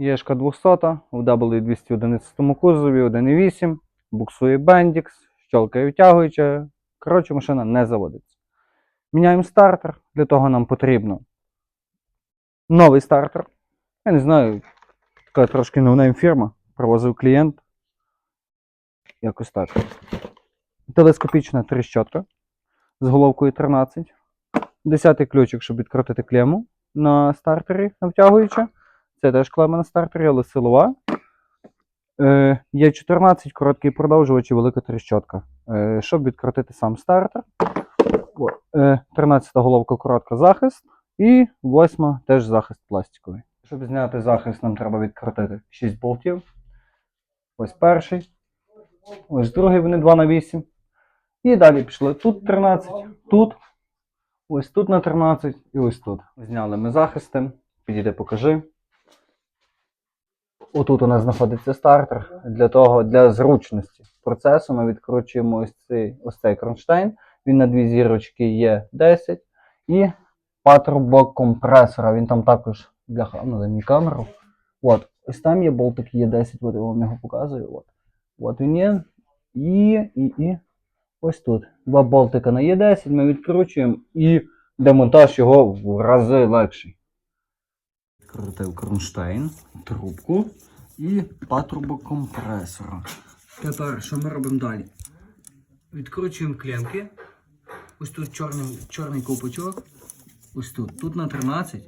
Єшка 200 в W211 кузові 1.8, буксує Bendix, щелкає витягуюча. Коротше, машина не заводиться. Міняємо стартер. Для того нам потрібно новий стартер. Я не знаю, така трошки новнейм фірма. Привозив клієнт. Якось так. Телескопічна тріщотка з головкою 13. Десятий ключик, щоб відкрутити клему на стартері на втягуюча. Це теж клема на стартері, але силова. Е, є 14 короткий продовжувач і велика тріщотка. Е, щоб відкрутити сам стартер. Е, 13 головка коротка захист. І 8 теж захист пластиковий. Щоб зняти захист, нам треба відкрутити 6 болтів. Ось перший. Ось другий, вони 2 на 8. І далі пішли. Тут 13, тут. Ось тут на 13 і ось тут. Зняли ми захисти. Підійди, покажи. Отут у нас знаходиться стартер. Для того, для зручності процесу ми відкручуємо ось цей, ось цей кронштейн. Він на дві зірочки є 10. І патрубок компресора. Він там також бляха, ну дай мені камеру. От, ось там є болтик є 10, от я вам його показую. От, от він є. І, і, і. Ось тут. Два болтика на Е10 ми відкручуємо і демонтаж його в рази легший. Відкрутив кронштейн, трубку і патрубок компресора. Тепер що ми робимо далі? Відкручуємо клемки. Ось тут чорний, чорний ковпачок. Ось тут. Тут на 13,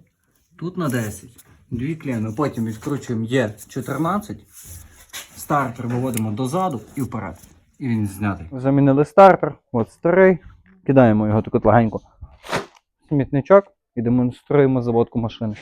тут на 10. Дві клеми. Потім відкручуємо Е14. Стартер виводимо дозаду і вперед. І він знятий. Замінили стартер, от старий. Кидаємо його таку легенько. Смітничок і демонструємо заводку машини.